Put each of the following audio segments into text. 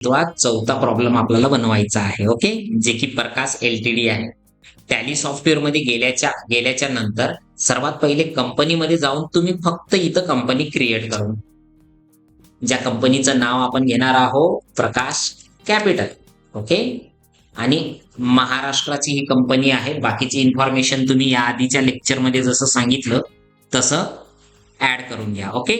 किंवा चौथा प्रॉब्लेम आपल्याला बनवायचा आहे ओके जे की प्रकाश एलटीडी आहे. टॅली सॉफ्टवेअरमध्ये गेल्याच्या गेल्याच्यानंतर सर्वात पहिले कंपनीमध्ये जाऊन तुम्ही फक्त इथं कंपनी क्रिएट करून. ज्या कंपनीचं नाव आपण घेणार आहोत प्रकाश कॅपिटल ओके आणि महाराष्ट्राची ही कंपनी आहे. बाकीची इन्फॉर्मेशन तुम्ही या आधीच्या लेक्चरमध्ये जसं सांगितलं तसं ऍड करून घ्या ओके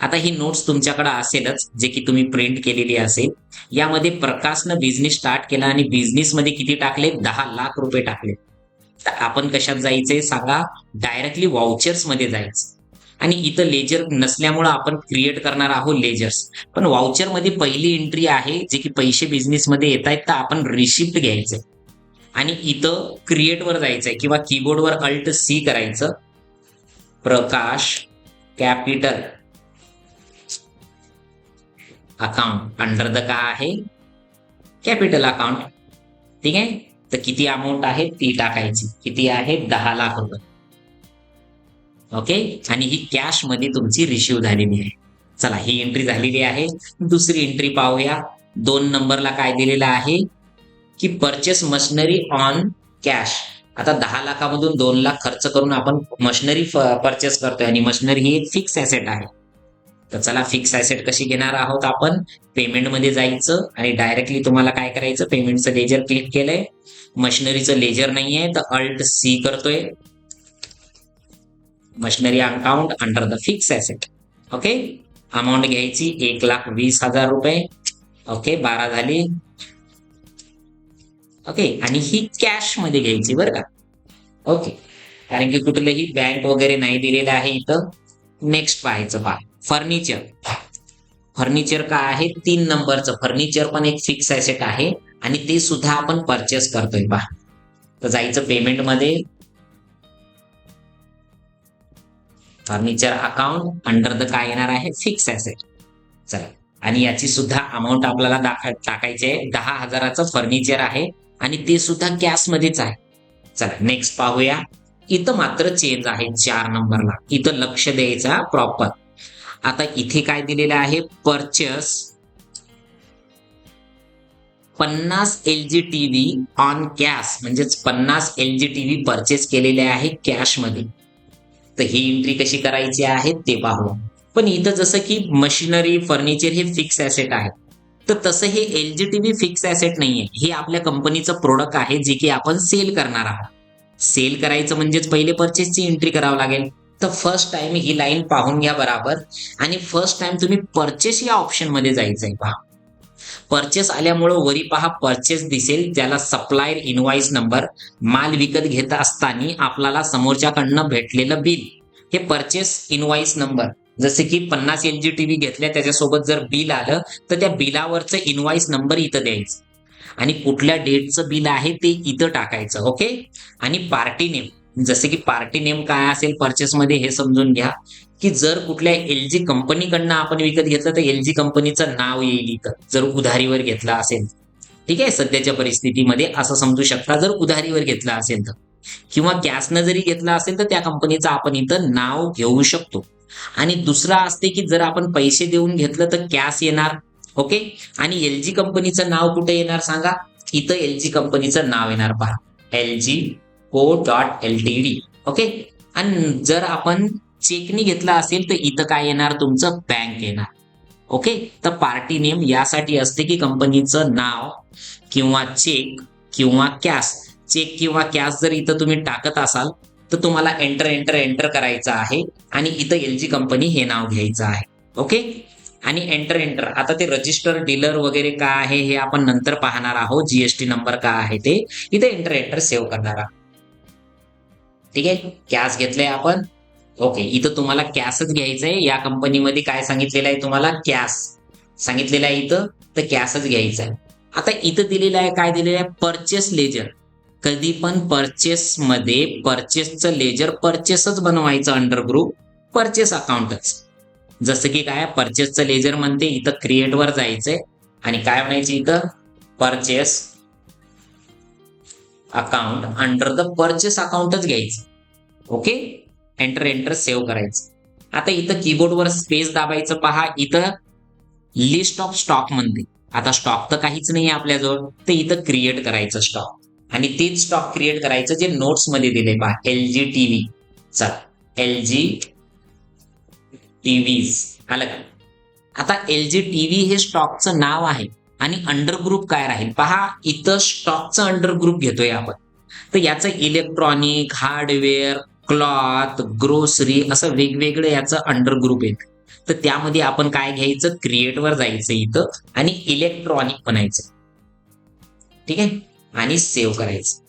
आता ही नोट्स तुमच्याकडे असेलच जे की तुम्ही प्रिंट केलेली असेल. यामध्ये प्रकाशनं बिझनेस स्टार्ट केला आणि बिझनेसमध्ये किती टाकले? दहा लाख रुपये टाकले. तर आपण कशात जायचंय सांगा? डायरेक्टली वाउचर्समध्ये जायचं. आणि इथं लेजर नसल्यामुळं आपण क्रिएट करणार आहोत लेजर्स पण वाउचरमध्ये पहिली एंट्री आहे जे की पैसे बिझनेस मध्ये येत आहेत तर आपण रिसिप्ट घ्यायचंय. आणि इथं क्रिएट वर जायचंय किंवा कीबोर्डवर अल्ट सी करायचं. Prakash capital account under the का आहे. कॅपिटल अकाउंट ठीक आहे? तर किती अमाऊंट आहे? ती टाकायची. किती आहे? दहा लाख रुपये. ओके आणि ही कॅशमध्ये तुमची रिसिव्ह झालेली आहे. चला ही एंट्री झालेली आहे. दुसरी एंट्री पाहूया. दोन नंबरला काय दिलेलं आहे? की परचेस मशिनरी ऑन कॅश आता दहा लाखामधून दोन लाख खर्च करून आपण मशिनरी परचेस करतोय आणि मशिनरी ही एक फिक्स ऍसेट आहे. तर चला फिक्स ऍसेट कशी घेणार आहोत आपण? पेमेंटमध्ये जायचं आणि डायरेक्टली तुम्हाला काय करायचं? पेमेंटचं लेजर क्लिक केलंय. मशिनरीचं लेजर नाहीये तर अल्ट सी करतोय. Machinery account under the fixed asset okay amount घ्यायची एक लाख वीस हजार रुपये. ओके बारा झाली. ओके आणि ही कॅशमध्ये घ्यायची बरं का? ओके कारण की कुठलंही बँक वगैरे नाही दिलेलं आहे इथं. नेक्स्ट पाहायचं पहा. फर्निचर. फर्निचर काय आहे? तीन नंबरचं. फर्निचर पण एक फिक्स ऍसेट आहे आणि ते सुद्धा आपण परचेस करतोय पहा. तर जायचं पेमेंटमध्ये. फर्निचर अकाउंट अंडर द काय येणार आहे? फिक्स ऍसेट चला. आणि याची सुद्धा अमाऊंट आपल्याला टाकायची आहे. दहा हजाराचं फर्निचर आहे आणि ते सुद्धा गॅस मध्येच आहे. चला नेक्स्ट पाहूया. इथं मात्र चेंज आहे. चार नंबरला. इथं लक्ष द्यायचा प्रॉपर आता इथे काय दिलेलं आहे? परचेस पन्नास L G TV on cash म्हणजेच पन्नास एल जी टीव्ही परचेस केलेले आहे कॅशमध्ये. तर ही एंट्री कशी करायची आहे? ते पाहू. पण इथं जसं की मशिनरी फर्निचर हे फिक्स ऍसेट आहे तर तसं हे L G TV fix asset नाहीये. हे आपल्या कंपनीचं प्रोडक्ट आहे जे की आपण सेल करणार आहोत. सेल करायचं म्हणजेच पहिले परचेसची एंट्री करावं लागेल. तर फर्स्ट टाइम ही लाईन पाहून घ्या बराबर. आणि फर्स्ट टाइम तुम्ही परचेस या ऑप्शनमध्ये आहे पहा. परचेस आल्यामुळं वरी पहा परचेस दिसेल ज्याला सप्लायर इनवाईस नंबर माल विकत घेत असताना आपल्याला समोरच्याकडनं भेटलेलं बिल हे परचेस इनवाईस नंबर जसे की पन्नास एल जी टीव्ही घेतल्या त्याच्यासोबत जर बिल आलं तर त्या बिलावरचं इनवाईस नंबर इथं द्यायचं. आणि कुठल्या डेटचं बिल आहे ते इथं टाकायचं ओके आणि पार्टी नेम जसे की पार्टी नेम काय असेल परचेसमध्ये हे समजून घ्या. की जर कुठल्या एल जी कंपनीकडनं आपण विकत घेतलं तर एल जी कंपनीचं नाव येईल इथं. जर उधारीवर घेतला असेल. ठीक आहे? सध्याच्या परिस्थितीमध्ये असं समजू शकता जर उधारीवर घेतला असेल तर. किंवा कॅशनं जरी घेतला असेल तर त्या कंपनीचं आपण इथं नाव घेऊ शकतो. आणि दुसरा असते की जर आपण पैसे देऊन घेतलं तर कॅश येणार. ओके? आणि एल जी कंपनीचं नाव कुठे येणार सांगा? इथं एल जी कंपनीचं नाव येणार पहा. L G co dot L T D okay आणि जर आपण चेकनी घेतला असेल तर इथं काय येणार? तुमचं बँक येणार. ओके तर पार्टी नेम यासाठी असते की कंपनीचं नाव किंवा चेक किंवा कॅश चेक किंवा कॅश जर इथं तुम्ही टाकत असाल तर तुम्हाला एंटर एंटर एंटर करायचं आहे आणि इथं एल जी कंपनी हे नाव घ्यायचं आहे. ओके आणि एंटर एंटर आता ते रजिस्टर डीलर वगैरे का आहे हे आपण नंतर पाहणार आहोत. जीएसटी नंबर का आहे ते. इथे एंटर एंटर सेव्ह करणार आहोत. ठीक आहे? कॅश घेतलंय आपण. ओके इथं तुम्हाला कॅशच घ्यायचंय. या कंपनीमध्ये काय सांगितलेलं आहे तुम्हाला? कॅश सांगितलेलं आहे इथं तर कॅशच घ्यायचं आहे आता इथं दिलेलं आहे काय दिलेलं आहे? परचेस लेजर कधी पण परचेस मध्ये परचेसचं लेजर परचेसच बनवायचं अंडर ग्रुप परचेस अकाउंटच जसं की काय? परचेसचं लेजर म्हणते इथं क्रिएटवर जायचंय. आणि काय म्हणायचं इथं? Purchase account under the purchase अकाउंटच घ्यायचं. ओके एंटर एंटर सेव्ह करायचं. आता इथं कीबोर्डवर स्पेस दाबायचं पहा. इथं लिस्ट ऑफ स्टॉक म्हणते. आता स्टॉक तर काहीच नाही आहे आपल्याजवळ. तर इथं क्रिएट करायचं स्टॉक आणि तेच स्टॉक क्रिएट करायचं जे नोट्समध्ये दिले पहा. एल जी टीव्ही चल. एल जी टीव्हीज आलं का? आता एल जी टीव्ही हे स्टॉकचं नाव आहे. आणि अंडर ग्रुप काय राहील? पहा इथं स्टॉकचं अंडर ग्रुप घेतोय आपण. तर याचं इलेक्ट्रॉनिक हार्डवेअर क्लॉथ ग्रोसरी असं वेगवेगळं याचं अंडर ग्रुप येत. तर त्यामध्ये आपण काय घ्यायचं? क्रिएटवर जायचं इथं आणि इलेक्ट्रॉनिक बनायचं. ठीक आहे? आणि सेव्ह करायचं.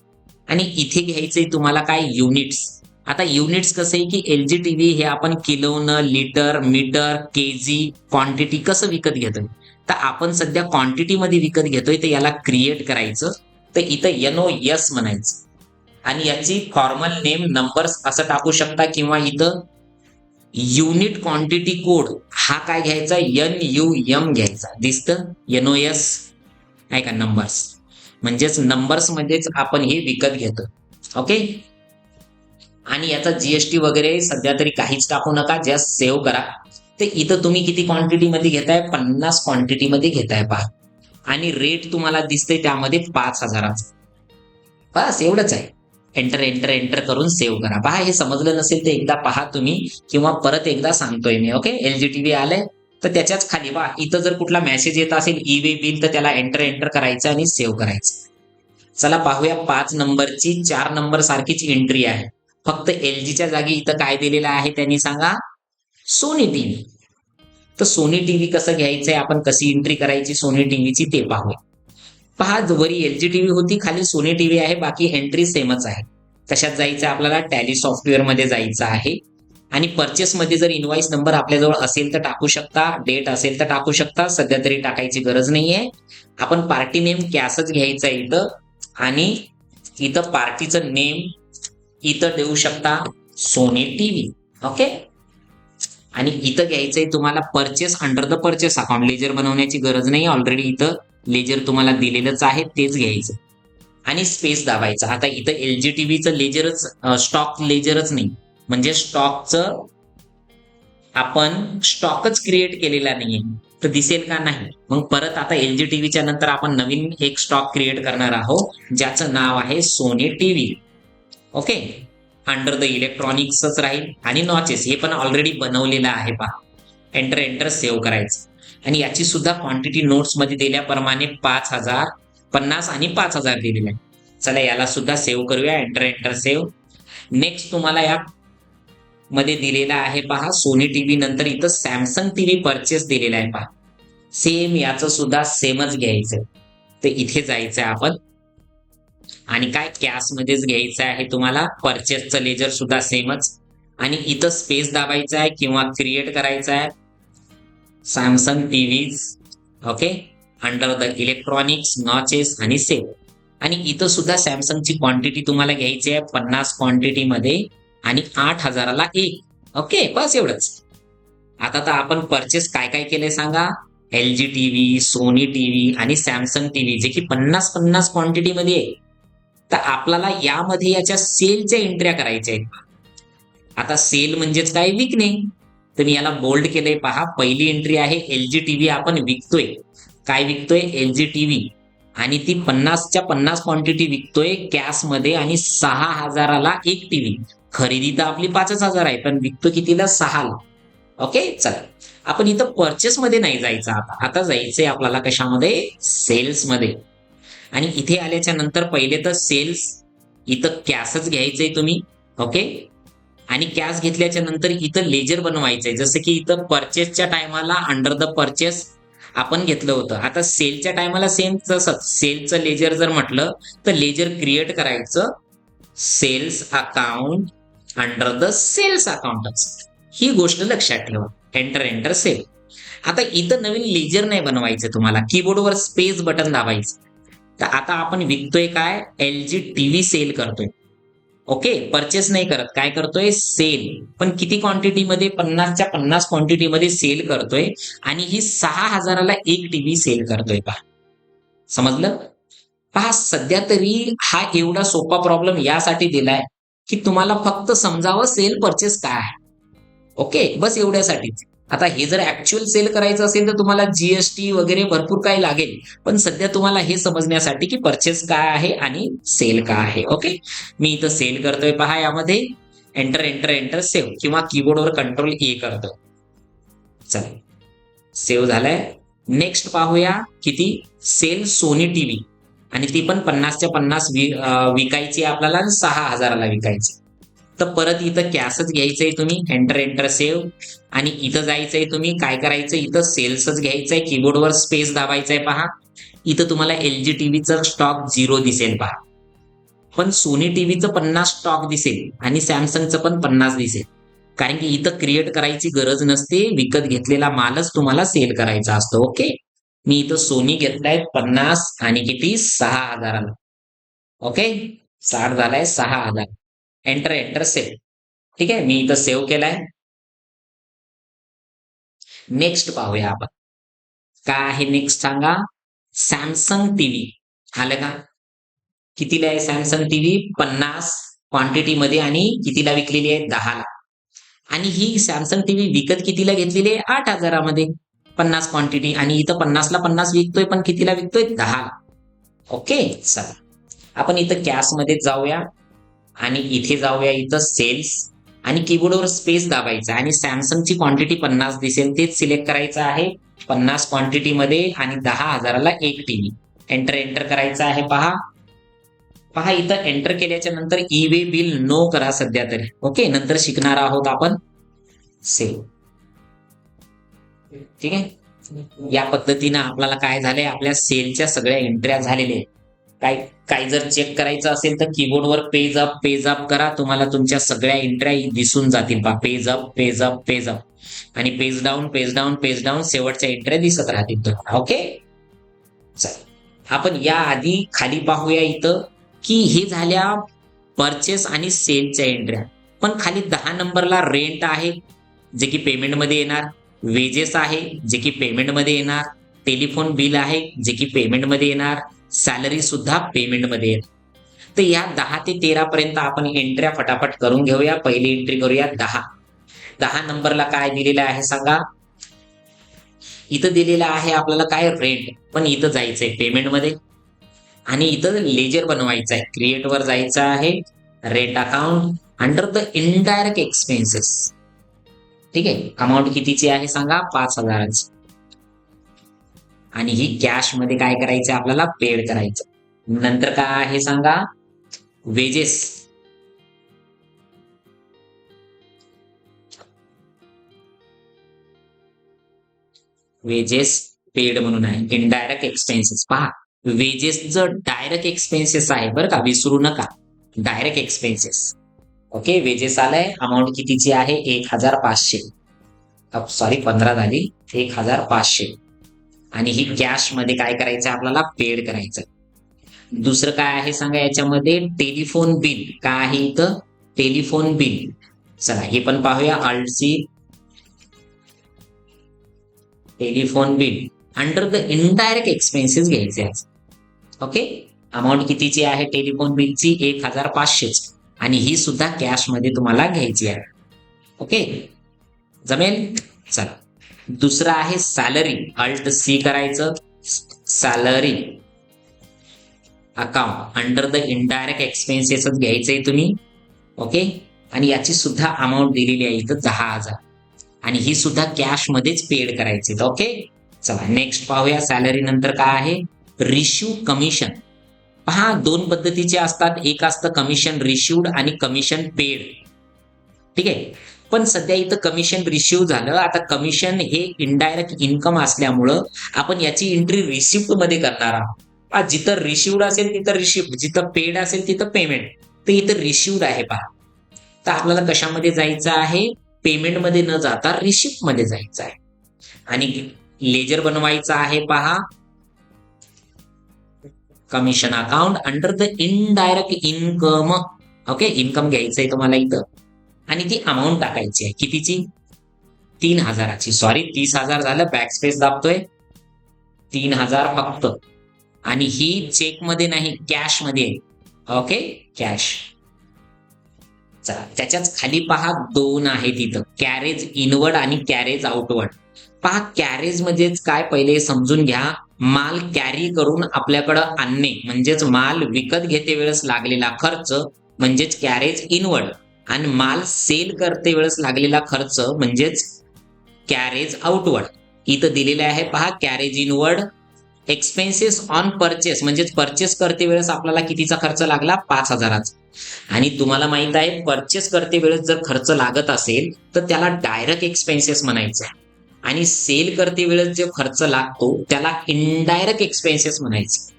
आणि इथे घ्यायचंय तुम्हाला काय? युनिट्स आता युनिट्स कसं आहे की एल जी टीव्ही हे आपण किलोनं लिटर मीटर केजी क्वांटिटी कसं विकत घेतो तर आपण सध्या क्वांटिटीमध्ये विकत घेतोय तर याला क्रिएट करायचं. तर इथं एन एस म्हणायचं. आणि याची फॉर्मल नेम नंबर्स असं टाकू शकता किंवा इथं युनिट क्वांटिटी कोड हा काय घ्यायचा? एन यू एम घ्यायचा. दिसतं? एन एस आहे का? नंबर्स म्हणजेच नंबर्स मध्येच आपण हे विकत घेतो. ओके आणि याचा जीएसटी वगैरे सध्या तरी काहीच टाकू नका. जस्ट सेव्ह करा. ते इथं तुम्ही किती क्वांटिटी मध्ये घेताय? पन्नास क्वांटिटी मध्ये घेताय पहा. आणि रेट तुम्हाला दिसते त्यामध्ये पाच हजाराचा. बस एवढंच आहे. एंटर एंटर एंटर करून सेव्ह करा. पहा हे समजलं नसेल तर एकदा पहा तुम्ही किंवा परत एकदा सांगतोय मी ओके एल जी टीव्ही आलंय तर त्याच्याच खाली पहा. इथं जर कुठला मेसेज येत असेल ई वे बिल तर त्याला एंटर एंटर करायचं आणि सेव्ह करायचं. चला पाहूया पाच नंबरची चार नंबर सारखीच एंट्री आहे. फक्त एल जीच्या जागी इथं काय दिलेलं आहे त्यांनी सांगा. सोनी टीव्ही तर सोनी टीव्ही कसं घ्यायचंय? आपण कशी एंट्री करायची सोनी टीव्हीची ते पाहूया. पहा वरी एल जी टीव्ही होती खाली सोनी टीव्ही आहे बाकी एंट्री सेमच आहे कशात जायचं? आपल्याला टॅली सॉफ्टवेअरमध्ये जायचं आहे. आणि परचेस मध्ये जर इनवाइस नंबर आपल्याजवळ असेल तर टाकू शकता. डेट असेल तर टाकू शकता. सध्या तरी टाकायची गरज नाहीये. आपण पार्टी नेम कॅसच घ्यायचा आहे इथं. आणि इथं पार्टीचं नेम इथं देऊ शकता सोनी टीव्ही. ओके आणि इथं घ्यायचंय तुम्हाला purchase under the purchase account ledger बनवण्याची गरज नाही ऑलरेडी इथं लेजर तुम्हाला दिलेलंच आहे तेच घ्यायचं. आणि स्पेस दाबायचा. आता इथं एल जी टीव्हीचं लेजरच स्टॉक लेजरच नाही. म्हणजे स्टॉकचं आपण स्टॉकच क्रिएट केलेला नाहीये. तर दिसेल का नाही? मग परत आता एल जी टीव्हीच्या नंतर आपण नवीन एक स्टॉक क्रिएट करणार आहोत ज्याचं नाव आहे Sony TV okay under the इलेक्ट्रॉनिक्सच राहील. आणि नॉचेस हे पण ऑलरेडी बनवलेलं आहे पहा. एंटर एंटर सेव्ह करायचं. आणि याची सुद्धा क्वांटिटी नोट्समध्ये दिल्याप्रमाणे पाच हजार पन्नास आणि पाच हजार दिलेले. आहे चला याला सुद्धा सेव्ह करूया. एंटर एंटर सेव्ह नेक्स्ट तुम्हाला या मध्ये दिलेला आहे पहा. सोनी टीव्ही नंतर इथं सॅमसंग टीव्ही परचेस दिलेला आहे पहा. सेम याचं सुद्धा सेमच घ्यायचं तर इथे जायचंय आपण. आणि काय कॅशमध्येच घ्यायचं आहे तुम्हाला? परचेसचं लेजर सुद्धा सेमच आणि इथं स्पेस दाबायचा आहे किंवा क्रिएट करायचा आहे. Samsung TVs okay under the electronics notches आणि सेव आणि इथं सुद्धा सॅमसंगची क्वांटिटी तुम्हाला घ्यायची आहे पन्नास क्वांटिटी मध्ये आणि आठ हजाराला एक. ओके बस एवढंच. आता तर आपण परचेस काय काय केलंय सांगा? L G TV Sony TV आणि सॅमसंग टीव्ही जे की पन्नास पन्नास क्वांटिटी मध्ये आहे. तर आपल्याला यामध्ये याच्या सेलच्या एंट्र्या करायच्या आहेत. आता सेल म्हणजेच काय? विकणे. तर मी याला बोल्ड केलंय पहा. पहिली एंट्री आहे एल जी टीव्ही आपण विकतोय. काय विकतोय? एल जी टीव्ही आणि ती पन्नासच्या पन्नास क्वांटिटी विकतोय कॅशमध्ये आणि सहा हजाराला एक टीव्ही खरेदी तर आपली पाचच हजार आहे पण विकतो कितीला? सहाला. ओके चला. आपण इथं परचेस मध्ये नाही जायचं आता. आता जायचंय आपल्याला कशामध्ये? सेल्समध्ये. आणि इथे आल्याच्यानंतर पहिले तर सेल्स इथं कॅशच घ्यायचंय तुम्ही ओके आणि कॅश घेतल्याच्या नंतर इथं लेजर बनवायचंय. जसं की इथं परचेसच्या टायमाला अंडर द परचेस आपण घेतलं होतं. आता सेलच्या टायमाला सेम तसंच सेलचं लेजर जर म्हटलं तर लेजर क्रिएट करायचं sales account under the sales account ही गोष्ट लक्षात ठेवा. एंटर एंटर सेल आता इथं नवीन लेजर नाही बनवायचं तुम्हाला. कीबोर्डवर स्पेस बटन दाबायचं. तर आता आपण विकतोय काय? एल जी टीव्ही सेल करतोय. ओके परचेस नाही करत. काय करतोय? सेल पण किती क्वांटिटी मध्ये? पन्नासच्या पन्नास क्वांटिटी मध्ये सेल करतोय आणि ही सहा हजाराला एक टीव्ही सेल करतोय पहा. समजलं? पहा सध्या तरी हा एवढा सोपा प्रॉब्लेम यासाठी दिलाय की तुम्हाला फक्त समजावं सेल परचेस काय आहे. ओके बस एवढ्यासाठीच. आता हे जर ऍक्च्युअल सेल करायचं असेल तर तुम्हाला जीएसटी वगैरे भरपूर काही लागेल. पण सध्या तुम्हाला हे समजण्यासाठी की परचेस काय आहे आणि सेल काय आहे. ओके मी इथं सेल करतोय. पहा यामध्ये एंटर एंटर एंटर सेव्ह किंवा कीबोर्डवर कंट्रोल ए करतो चल. सेव्ह झालाय. नेक्स्ट पाहूया किती? सेल सोनी टीव्ही आणि ती पण पन्नासच्या पन्नास विकायची आपल्याला सहा हजाराला विकायची. तर परत इथं कॅशच घ्यायचंय तुम्ही एंटर एंटर सेव्ह आणि इथं जायचंय तुम्ही काय करायचं? इथं सेल्सच घ्यायचंय कीबोर्डवर स्पेस दाबायचंय पहा. इथं तुम्हाला एल जी टीव्हीचं स्टॉक झिरो दिसेल पहा. पण सोनी टीव्हीचं पन्नास स्टॉक दिसेल आणि सॅमसंगचं पण पन्नास दिसेल. कारण की इथं क्रिएट करायची गरज नसते विकत घेतलेला मालच तुम्हाला सेल करायचा असतो ओके मी इथं सोनी घेतलाय पन्नास आणि किती? सहा हजाराला. ओके साठ झालाय सहा हजार. एंटर एंटर सेव्ह ठीक आहे? मी इथं सेव्ह केलाय. नेक्स्ट पाहूया आपण. काय आहे नेक्स्ट सांगा? सॅमसंग टीव्ही आलं का? कितीला आहे सॅमसंग टीव्ही पन्नास क्वांटिटी मध्ये आणि कितीला विकलेली आहे? दहाला. आणि ही सॅमसंग टीव्ही विकत कितीला घेतलेली आहे? आठ हजारामध्ये. पन्नास क्वांटिटी आणि इथं पन्नासला पन्नास विकतोय पण कितीला विकतोय? दहा ओके चला. आपण इथं कॅशमध्ये जाऊया. आणि इथे जाऊया इथं सेल्स आणि कीबोर्डवर स्पेस दाबायचा. आणि सॅमसंगची क्वांटिटी पन्नास दिसेल. तेच सिलेक्ट करायचं आहे पन्नास क्वांटिटी मध्ये आणि दहा हजाराला एक टीव्ही एंटर एंटर करायचं आहे. पहा. पहा इथं एंटर केल्याच्यानंतर ई वे बिल नो करा सध्या तरी. ओके नंतर शिकणार आहोत आपण. सेव ठीक आहे? या पद्धतीनं आपल्याला काय झालंय? आपल्या सेलच्या सगळ्या एंट्र्या झालेल्या आहेत. काय काय जर चेक करायचं असेल तर कीबोर्डवर पेज अप पेज अप करा. तुम्हाला तुमच्या सगळ्या एंट्र्या दिसून जातील. बा page up page up page up आणि page down page down page down शेवटच्या एंट्र्या दिसत राहतील तुम्हाला. ओके चल. आपण या आधी खाली पाहूया इथं की हे झाल्या परचेस आणि सेलच्या एंट्र्या पण खाली दहा नंबरला रेंट आहे जे की पेमेंटमध्ये येणार. वेजेस आहे जे की पेमेंटमध्ये येणार. टेलिफोन बिल आहे जे की पेमेंटमध्ये येणार. सॅलरी सुद्धा पेमेंटमध्ये येणार तर या दहा ते तेरा पर्यंत आपण एंट्र्या फटाफट करून घेऊया. पहिली एंट्री करूया दहा. दहा नंबरला काय दिलेलं आहे सांगा? इथं दिलेलं आहे आपल्याला काय? रेंट पण इथं जायचंय पेमेंटमध्ये आणि इथं लेजर बनवायचं आहे. क्रिएट वर जायचं आहे. Rent account under the indirect expenses ठीक आहे? अमाऊंट कितीची आहे सांगा? पाच हजाराची. आणि ही कॅशमध्ये काय करायचं? आपल्याला पेड करायचं. नंतर काय आहे सांगा? वेजेस वेजेस पेड म्हणून आहे. इनडायरेक्ट एक्सपेन्सेस पहा वेजेसचं डायरेक्ट एक्सपेन्सेस आहे बरं का. विसरू नका. डायरेक्ट एक्सपेन्सेस ओके वेजेस आलाय. अमाऊंट कितीची आहे? एक हजार पाचशे. Oh, सॉरी पंधरा झाली. एक हजार पाचशे. आणि ही कॅशमध्ये काय करायचं? आपल्याला पेड करायचं. दुसरं काय आहे सांगा याच्यामध्ये? टेलिफोन बिल काय आहे इथं? टेलिफोन बिल चला हे पण पाहूया. Alt C telephone bill under the indirect expenses घ्यायचे आहे ओके अमाऊंट कितीची आहे? टेलिफोन बिलची एक हजार पाचशेच. आणि ही सुद्धा कॅशमध्ये तुम्हाला घ्यायची आहे. ओके जमेल? चला. दुसरं आहे सॅलरी अल्ट सी करायचं. Salary account under the indirect expenses घ्यायचंय तुम्ही. ओके आणि याची सुद्धा अमाऊंट दिलेली आहे इथं दहा हजार. आणि ही सुद्धा कॅश मध्येच पेड करायची ओके चला नेक्स्ट पाहूया सॅलरी नंतर काय आहे. रिश्यू कमिशन पहा दोन पद्धतीचे असतात. एक असतं कमिशन रिश्यूड आणि कमिशन पेड ठीक आहे? पण सध्या इथं कमिशन रिसिव्ह झालं. आता कमिशन हे इनडायरेक्ट इन्कम असल्यामुळं आपण याची एंट्री रिसिप्टमध्ये करणार आहोत. जिथं रिसिव्ड असेल तिथं रिसिप्ट जिथं पेड असेल तिथं पेमेंट तर इथं रिसिव्ड आहे पहा. तर आपल्याला कशामध्ये जायचं आहे? पेमेंटमध्ये न जाता रिसिप्टमध्ये जायचं आहे. आणि लेजर बनवायचं आहे पहा. Commission account under the indirect income okay income घ्यायचंय तुम्हाला इथं. आणि ती अमाऊंट टाकायची आहे. कितीची? तीन हजाराची. सॉरी तीस हजार झालं बॅक स्पेस दाबतोय. तीन हजार फक्त. आणि ही चेकमध्ये नाही कॅशमध्ये ओके कॅश चला त्याच्याच खाली पहा दोन आहेत इथं कॅरेज इनवर्ड आणि कॅरेज आउटवर्ड पहा कॅरेज म्हणजेच काय पहिले समजून घ्या. माल कॅरी करून आपल्याकडं आणणे. म्हणजेच माल विकत घेते वेळेस लागलेला खर्च म्हणजेच कॅरेज इनवर्ड आणि माल सेल करते वेळेस लागलेला खर्च म्हणजेच कॅरेज आउटवर्ड इथं दिलेले आहे पहा carriage inward expenses on purchase म्हणजेच परचेस करते वेळेस आपल्याला कितीचा खर्च लागला? पाच हजाराचा. आणि तुम्हाला माहीत आहे परचेस करते वेळेस जर खर्च लागत असेल तर त्याला डायरेक्ट एक्सपेन्सेस म्हणायचं आहे. आणि सेल करते वेळेस जो खर्च लागतो त्याला इनडायरेक्ट एक्सपेन्सेस म्हणायचे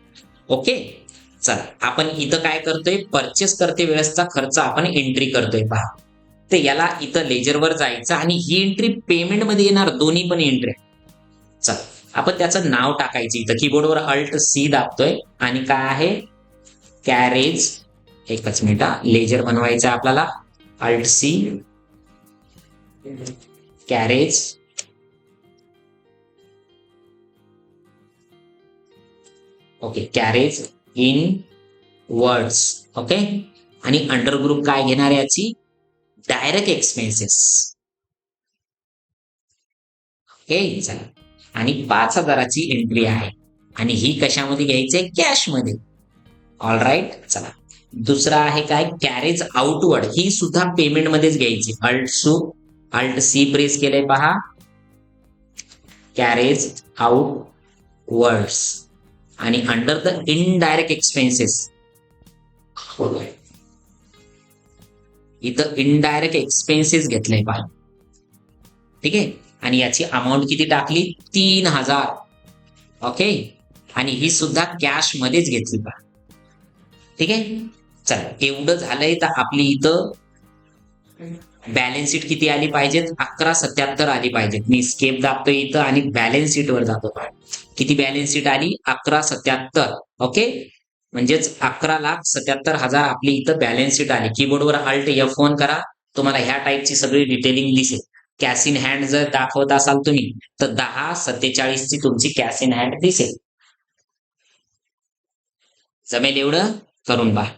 ओके चला आपण इथं काय करतोय? परचेस करते वेळेसचा खर्च आपण एंट्री करतोय. पहा. तर याला इथं लेजरवर जायचं आणि ही एंट्री पेमेंटमध्ये येणार दोन्ही पण एंट्री चल आपण त्याचं नाव टाकायचं इथं. कीबोर्डवर अल्ट सी दाबतोय आणि काय आहे? कॅरेज एकच मिनिट लेजर बनवायचं आहे आपल्याला. Alt C carriage okay carriage inwards okay आणि अंडर ग्रुप काय घेणार याची? डायरेक्ट एक्सपेन्सेस ओके चला. आणि पाच हजाराची एंट्री आहे. आणि ही कशामध्ये घ्यायची आहे? कॅशमध्ये. ऑल राईट चला. दुसरा आहे काय? कॅरेज आउटवर्ड ही सुद्धा पेमेंट मध्येच घ्यायची. अल्ट सू अल्ट सी प्रेस केलंय पहा. कॅरेज आउट वर्ड्स आणि अंडर द इनडायरेक्ट एक्सपेन्सेस इथं इनडायरेक्ट एक्सपेन्सेस घेतलंय पहा ठीक आहे? आणि याची अमाऊंट किती टाकली? तीन हजार. ओके आणि ही सुद्धा कॅश मध्येच घेतली पहा ठीक आहे? चला एवढं झालंय तर आपली इथं बॅलन्स शीट किती आली पाहिजेत? अकरा सत्याहत्तर आली पाहिजेत. मी स्केप दाखतोय इथं आणि बॅलन्स शीट वर जातो किती बॅलन्स शीट आली? अकरा सत्याहत्तर. ओके म्हणजेच अकरा लाख सत्याहत्तर हजार आपली इथं बॅलन्स शीट आली. कीबोर्डवर अल्ट एफ फोन करा. तुम्हाला ह्या टाईपची सगळी डिटेलिंग दिसेल. कॅश इन हँड जर दाखवत असाल तुम्ही तर दहा सत्तेचाळीस ची तुमची कॅश इन हँड दिसेल. जमेल एवढं? करून पहा.